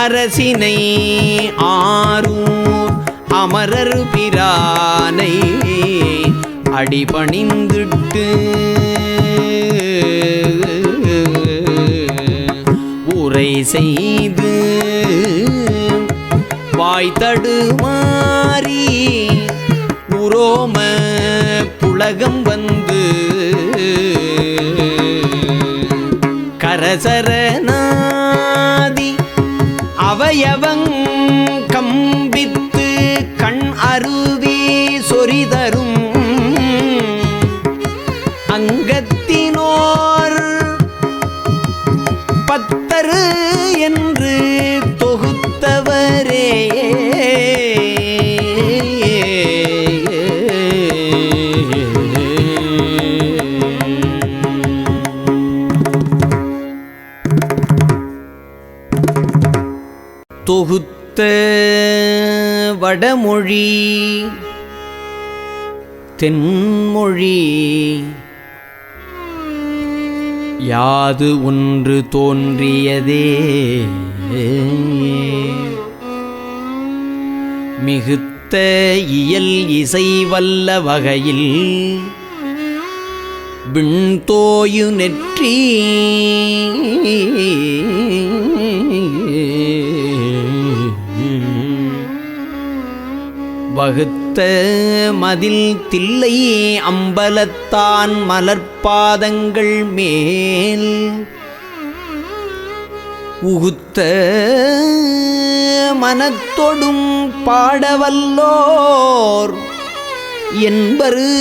அரசினை ஆரூர் அமரர் பிரானை அடிபணிந்துட்டு உரை செய்து வாய் தடுமாறி உரோம புலகம் வந்து கரசரனா அவயவங் வடமொழி. தென்மொழி. யாது ஒன்று தோன்றியதே. மிகுத்த இயல் இசை வல்ல வகையில் விண்தோயு நெற்றி. வகுத்த மதில் தில்லை அம்பலத்தான் மலர்பாதங்கள் மேல். உகுத்த மனத்தொடும் பாடவல்லோர் என்பரு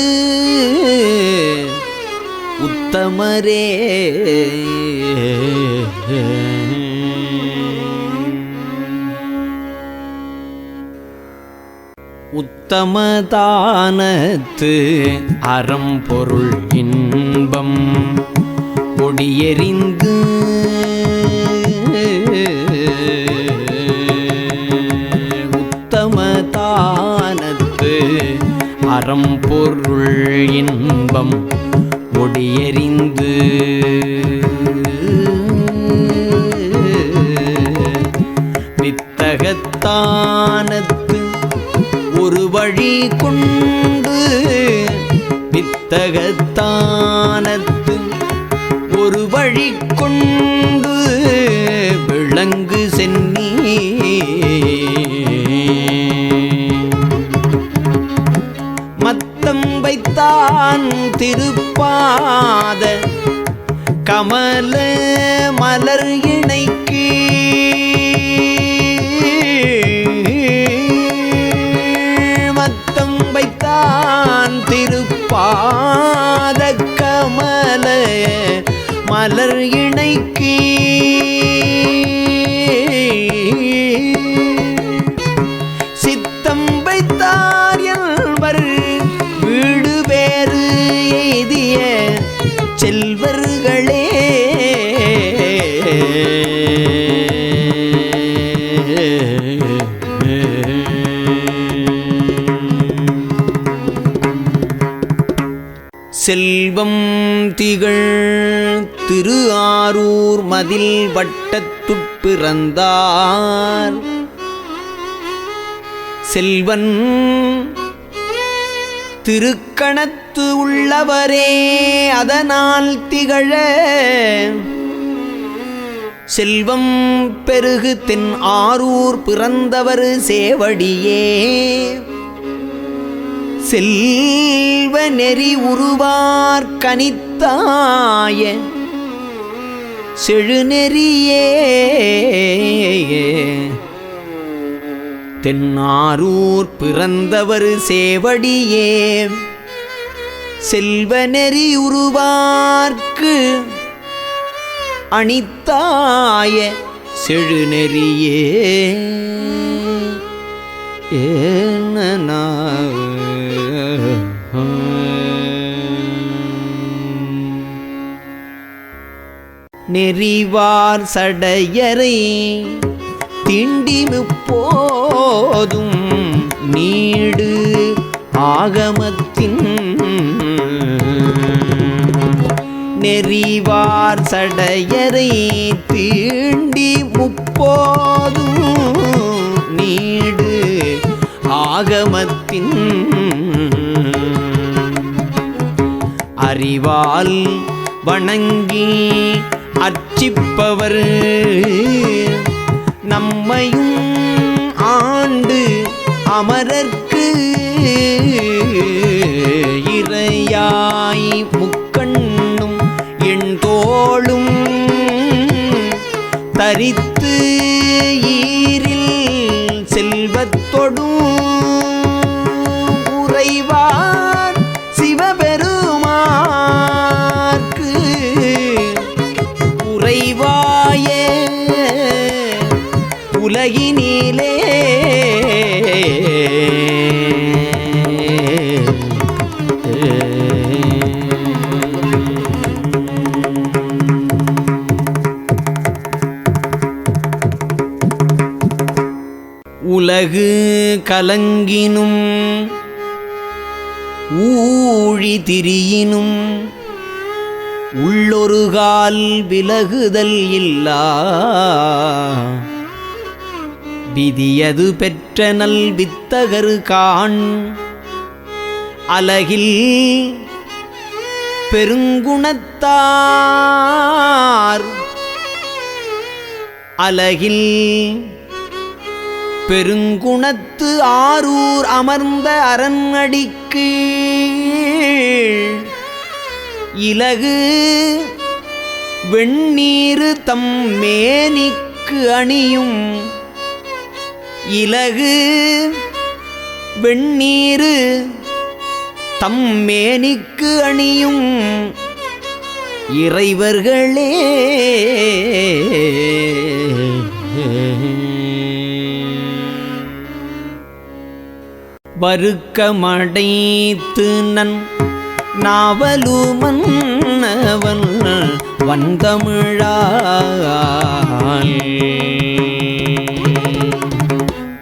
உத்தமரே. உத்தமதானத்து அறம்பொருள் இன்பம். ஒடியெறிந்து உத்தமதானத்து அறம்பொருள் இன்பம். ஒடியெறிந்து நித்தகத்தானது வழி கொண்டு வித்தகத்தானத்து ஒரு வழி கொண்டு விளங்கு சென்னி மத்தம் வைத்தான் திருப்பாத கமல மலர் பாத கமல மலர் இணைக்கு சித்தம் வைத்தார் என்பர் வீடு பேறு எய்திய செல்வர்களே Yeah. செல்வம் திகழ் திரு ஆரூர் மதில் வட்டத்துட்பிறந்தார் செல்வன் திருக்கணத்து உள்ளவரே அதனால் திகழ. செல்வம் பெருகு தென் ஆரூர் பிறந்தவர் சேவடியே. செல்வ நெறி உருவார் கனித்தாய செழுநெறியே தென்னாரூர் பிறந்தவர் சேவடியே செல்வ நெறி உருவார்க்கு அணித்தாய செழுநெறியே ஏன நெறிவார் சடையரை திண்டிமு போதும் நீடு ஆகமத்தின். நெறிவார் சடையரை தீண்டி முப்போதும் நீடு ஆகமத்தின். அறிவால் வணங்கி அர்ச்சிப்பவர். நம்மையும் ஆண்டு அமரர்க்கு இறையாய் முக்கண்ணும் என் தோளும் தரித்து ஈரில் செல்வத்தொடும் உலகு கலங்கினும் ஊழி திரியினும் உள்ளொரு கால் விலகுதல் இல்லா. விதியது பெற்ற நல் வித்தகரு காண் அலகில் பெருங்குணத்தார். அலகில் பெருங்குணத்து ஆரூர் அமர்ந்த அரண்மடிக்கு இலகு வெண்ணீரு தம் மேனிக்கு அணியும் இலகு வெண்ணீரு தம் மேனிக்கு அணியும் இறைவர்களே. வருக்கமடைத்து நன் நாவலுமன்னவன் வந்தமிழால்.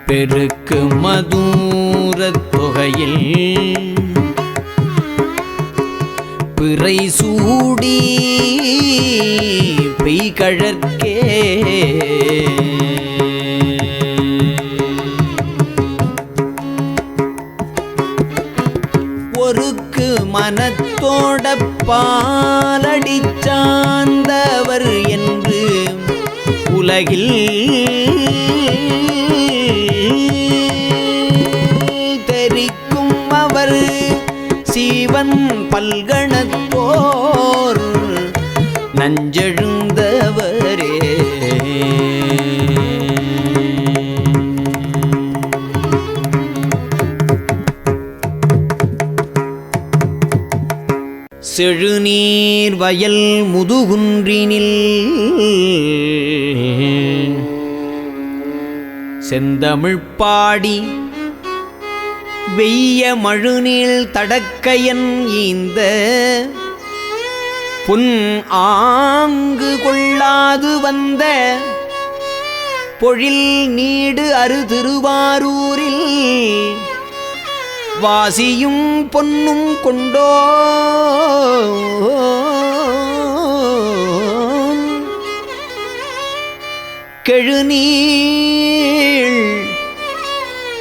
பெருக்கு மதூரத் தொகையில் பிறை சூடி பெய்கழற்கே. மனத்தோட பாலடி சார்ந்தவர் என்று உலகில் தெரிக்கும் அவர் சீவன் பல்கணத்தோர் நஞ்செழு செழுநீர் வயல் முதுகுன்றினில். செந்தமிழ்ப்பாடி வெய்ய மழுநீள் தடக்கையன் ஈந்த புன் ஆங்கு கொள்ளாது வந்த பொழில் நீடு அரு திருவாரூரில். வாசியும் பொன்னும் கொண்டோ. கெழுநீள்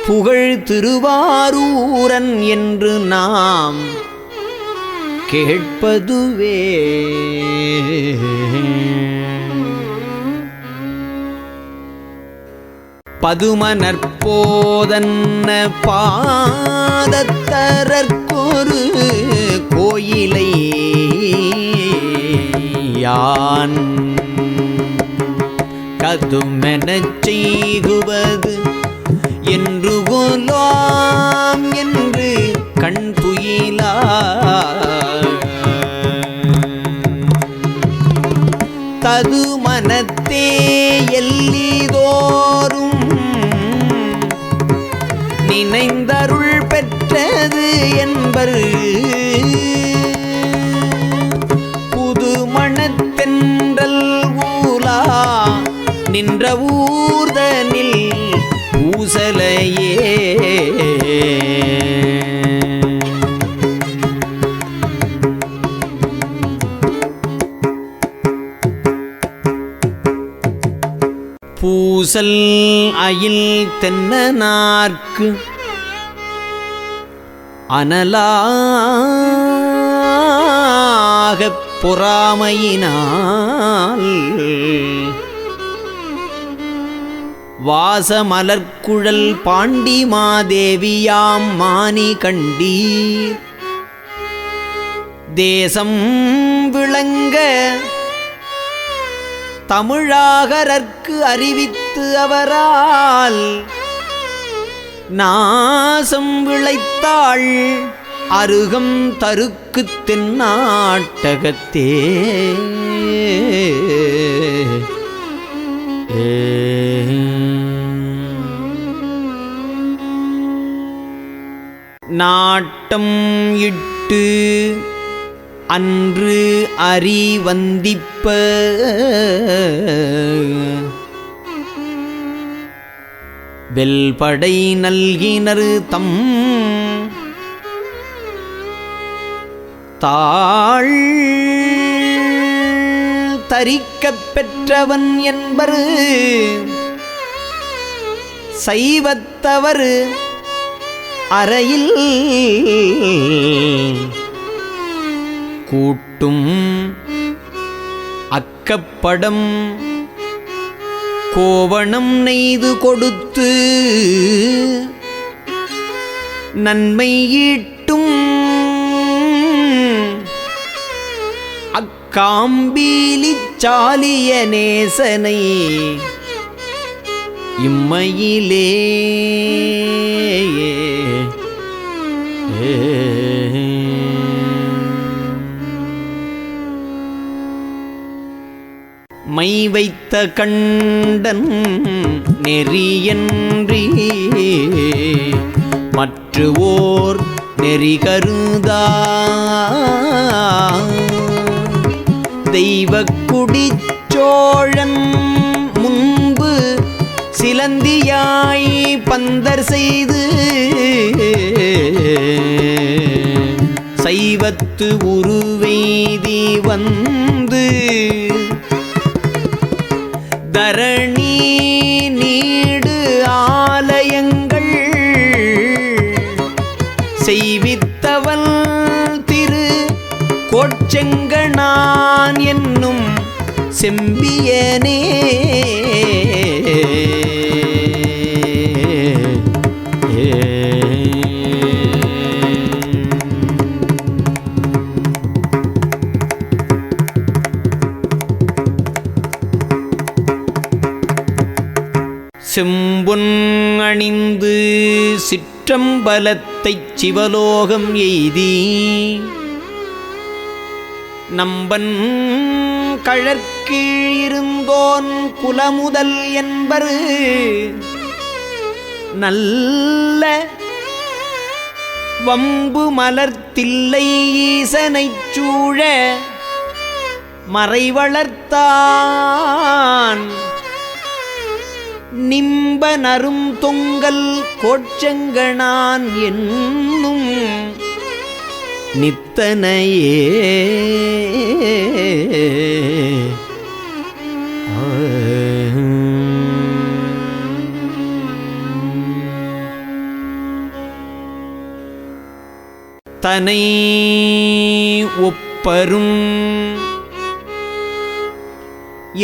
புகழ் திருவாரூரன் என்று நாம் கேட்பதுவே. பதுமனற்போதன்ன பாதத்தரற்கொரு கோயிலை யான் கதுமெனச் செய்குவது என்று கொலாம் என்று கண் துயிலா தது நின்ற ஊர்தனில் ஊசலையே. பூசல் அயில் தென்னனார்க்கு உண்டாகப் பொறாமையினால் வாசமலர்குழல் பாண்டி மாதேவியாம் மானி கண்டீர். தேசம் விளங்க தமிழாகரற்கு அறிவித்து அவரால் நாசம் விளைத்தாள் அருகம் தருக்கு தென்னாட்டகத்தே. நாட்டம் இட்டு அன்று அறி வந்திப்ப வெல்படை நல்கினர் தம் தாழ் தரிக்கப் பெற்றவன் என்பரு. சைவத்தவர் அறையில் கூட்டும் அக்கப்படம் கோவணம் நெய்து கொடுத்து நன்மை ஈட்டும் அக்காம்பீலிச்சாலிய நேசனை இம்மையிலே. மை வைத்த கண்டன் நெறியன்றி மற்று ஓர் நெறி கருதா தெய்வக்குடிச்சோழன் முன்பு சிலந்தியாய் பந்தர் செய்து சைவத்து உருவெய்தி வந்து தரணி நீடு ஆலயங்கள் செய்வித்தவன் திரு கோச்செங்கனான் என்னும் செம்பியனே செம்பொன் அணிந்து சிற்றம்பலத்தைச் சிவலோகம் எய்தி நம்பன் கழற்கீழ் இருந்தோன் குலமுதல் என்பரு. நல்ல வம்பு மலர்த்தில்லை ஈசனைச் சூழ. மறைவளர்த்தான் நிம்ப நரும் தொங்கல் கோட்சங்கனான் என்னும் நித்தனையே. தனை ஒப்பரும்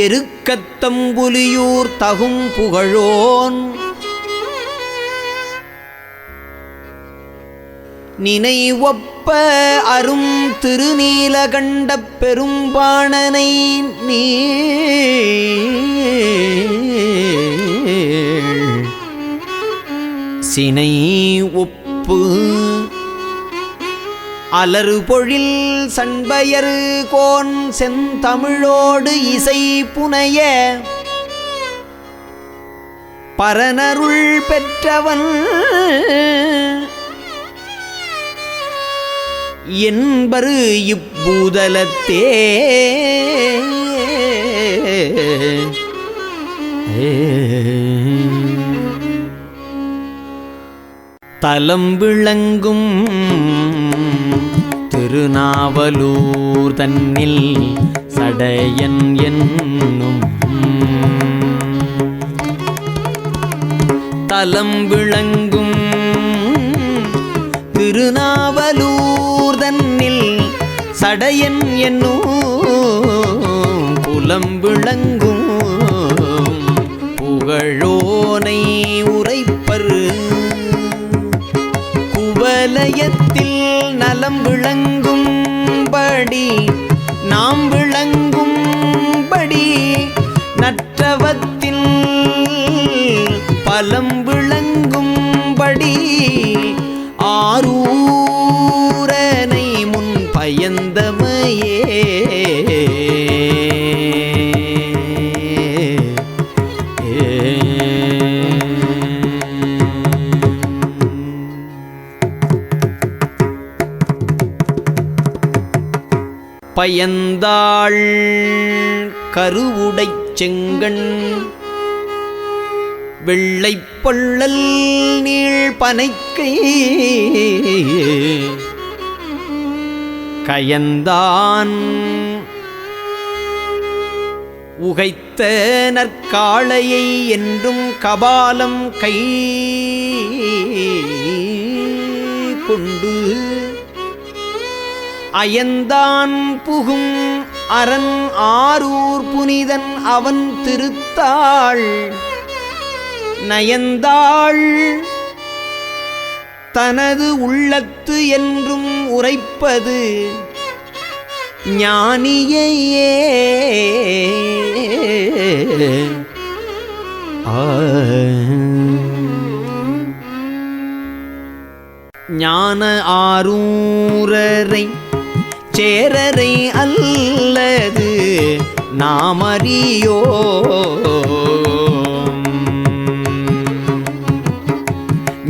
எருக்கத்தம்புலியூர் தகும் புகழோன் நினைவொப்ப அரும் திருநீலகண்ட பெரும்பாணனை நீ சினை ஒப்பு அலறு பொழில் சண்பயரு கோன் செந்தமிழோடு இசை புனைய பரனருள் பெற்றவன் என்பரு இப்பூதலத்தே. தலம் விளங்கும் திருநாவலூர் தன்னில் சடையன் என்னும் தலம் விளங்கும் திருநா தன்னில் என்னும் என்னும் புலம்பிளங்கும் புகழோனை உரைப்பர். குவலயத்தில் நலம் விளங்கும்படி நாம் விளங்கும்படி நற்றவத்தில் பலம் விளங்கும்படி பயந்தாள் கருவுடைச் செங்கண். வெள்ளைப்பள்ளல் நீள் பனைக்கை கயந்தான். உகைத்த நற்காளையை என்றும் கபாலம் கை கொண்டு அயந்தான் புகும் அரண் ஆரூர் புனிதன் அவன் திருத்தாள். நயந்தாள் தனது உள்ளத்து என்றும் உரைப்பது ஞானியையே ஞான ஆரூரரை சேரரை அல்லது நாமறியோ?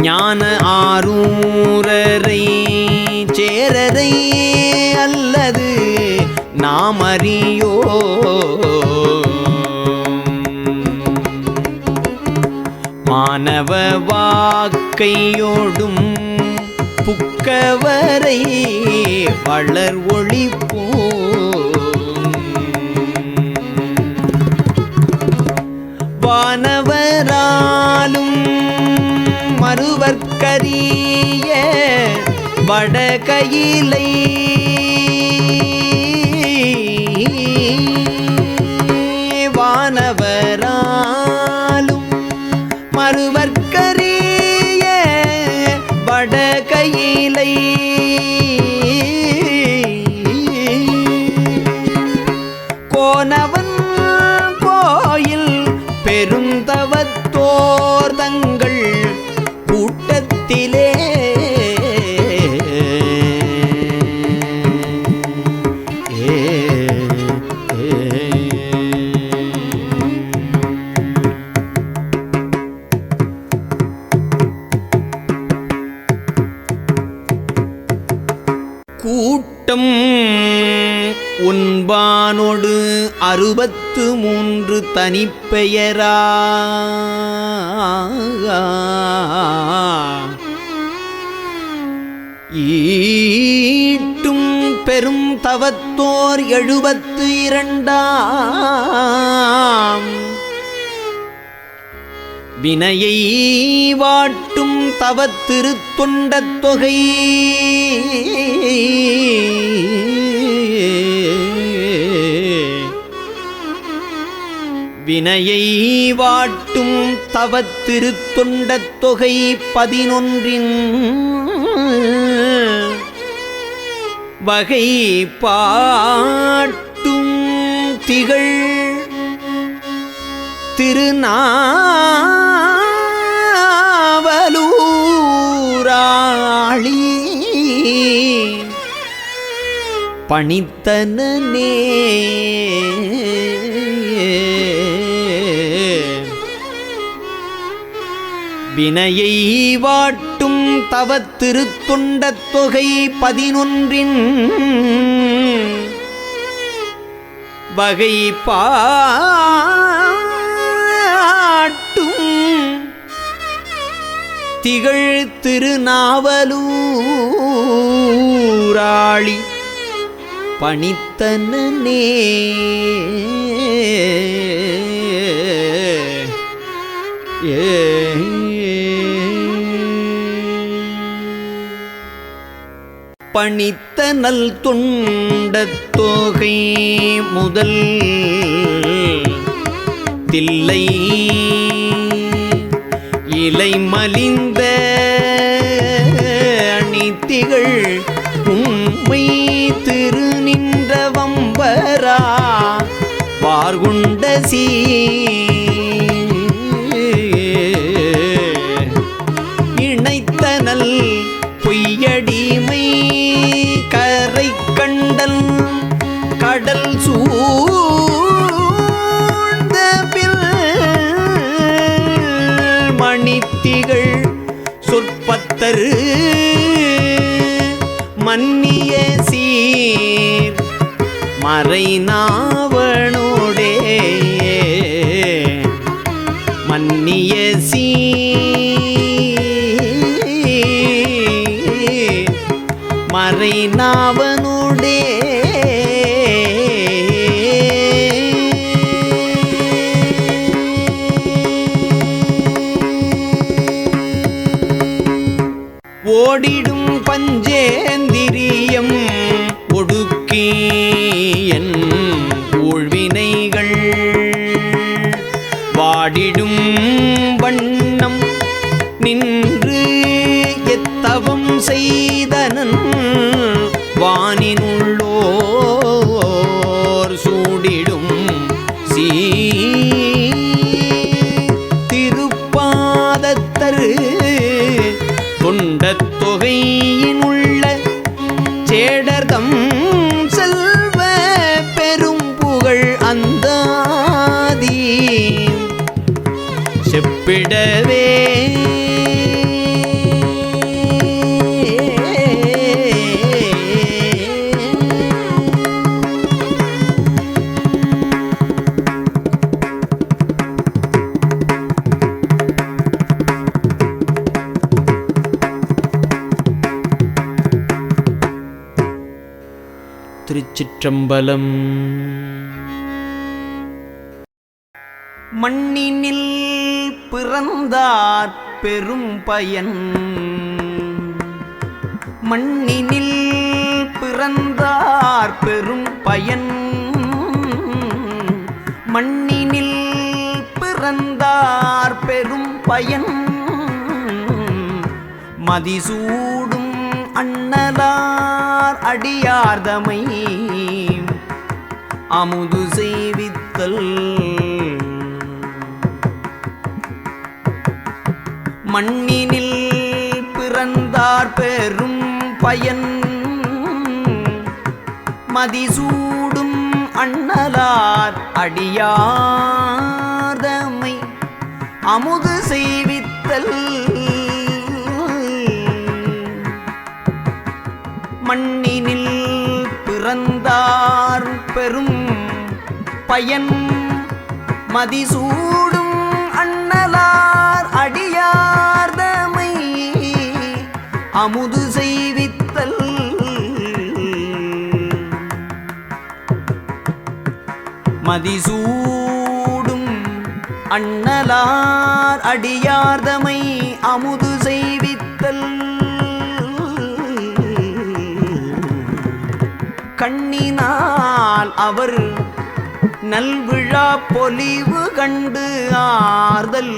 ஞான ஆரூரரை சேரரை அல்லது நாமறியோ? மாணவ வாக்கையோடும் கவரை வளர் ஒளிப்பூ வானவராலும் மறுவர்க்கரிய வடகையிலை கூட்டம். உண்பானொடு அறுபத்து மூன்று தனிப்பெயரா. ஈட்டும் பெரும் தவத்தோர் எழுபத்து இரண்டாம். வினையை வாட்டும் தவத்திருத்தொண்டத் தொகை. வினையை வாட்டும் தவத்திருத்தொண்டத் தொகை பதினொன்றின் வகை பாட்டும் திகழ் திருநா பணித்தனே வினையை வாட்டும் தவத்திருத்தொண்டத் தொகை பதினொன்றின் வகை பாட்டும் திகழ் திருநாவலூராளி பணித்தனே ஏ. பணித்தனல் நல் தொகை முதல் தில்லை. இலை மலிந்த அணித்திகள் உண்மை திரு நின்ற வம்பரா பார்குண்ட சீ இணைத்தனல் பொய்யடிமை கரை கண்டல் கடல் சூழ்ந்த மணித்திகள் சொற்பத்தரு. மன்னிய சீர். மறைநாவனோடே. மன்னிய சீர். மறைநாவ திருச்சிற்றம்பலம் மண்ணினில் பிறந்தார் பெரும் பயன். மண்ணினில் பிறந்தார் பெரும் பயன். மண்ணினில் பிறந்தார் பெரும் பயன். மதிசூடும் அண்ணலார் அடியார்தமை. அமுது செய்வித்தல். மண்ணினில் பிறந்தார் பெரும் பயன். மதிசூடும் அண்ணலார் அடியாதமை அமுது செய்வித்தல். மண்ணி பயன் மதிசூடும் அண்ணலார் அடியார்தமை அமுது செய்வித்தல். மதிசூடும் அண்ணலார் அடியார்தமை அமுது செய்வித்தல். கண்ணினால் அவர் நல்விழா பொலிவு கண்டு ஆறுதல்